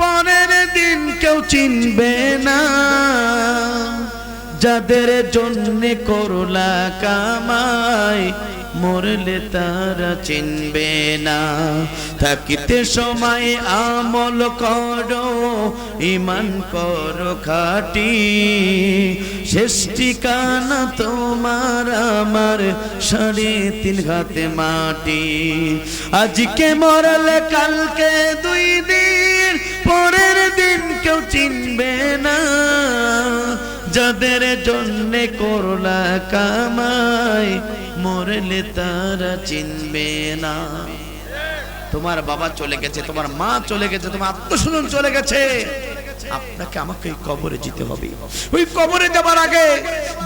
পরের দিন কেউ চিনবে না। যাদের জন্যে করলা কামাই, মরলে তারা চিনবে না। থাকিতে সময় আমল করো ইমান করো খাটি। শেষ ঠিকানা তোমার আমার, সাড়ে তিন ঘাতে মাটি। আজকে মরলে কালকে দুই দিন চিনবে না। যাদের জন্যে করলা কামাই, মরলে তারা চিনবে না। তোমার বাবা চলে গেছে, তোমার মা চলে গেছে, তোমার আত্মস্বজন চলে গেছে। আপনাকে আমাকে ওই কবরে যেতে হবে। ওই কবরে যাবার আগে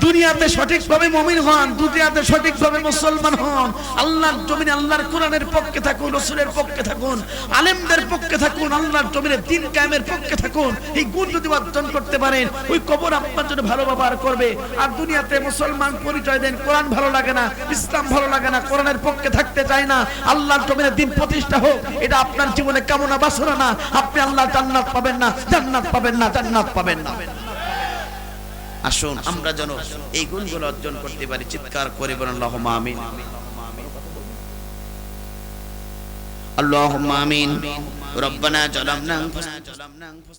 দুনিয়াতে সঠিকভাবে মমিন হন, দুনিয়াতে সঠিকভাবে মুসলমান হন। আল্লাহর জমিনে আল্লাহর কোরআনের পক্ষে থাকুন, রসুলের পক্ষে থাকুন, আলেমদের পক্ষে থাকুন, আল্লাহর জমিনে দিন কায়েমের পক্ষে থাকুন, এই গুণ যদি অর্জন করতে পারেন, ওই কবর আপনার জন্য ভালো ব্যবহার করবে। আর দুনিয়াতে মুসলমান পরিচয় দেন, কোরআন ভালো লাগে না, ইসলাম ভালো লাগে না, কোরআনের পক্ষে থাকতে চায় না, আল্লাহর জমিনে দিন প্রতিষ্ঠা হোক, এটা আপনার জীবনে কামনা বাসনা না, আপনি আল্লাহ জান্নাত পাবেন না, জান্নাত পাবেন না, জান্নাত পাবেন না। আসুন, আমরা যেন এই গুণগুলো অর্জন করতে পারি। চিৎকার করে বলেন, আল্লাহুম্মা আমিন। আল্লাহুম্মা আমিন। রব্বানা জালামনা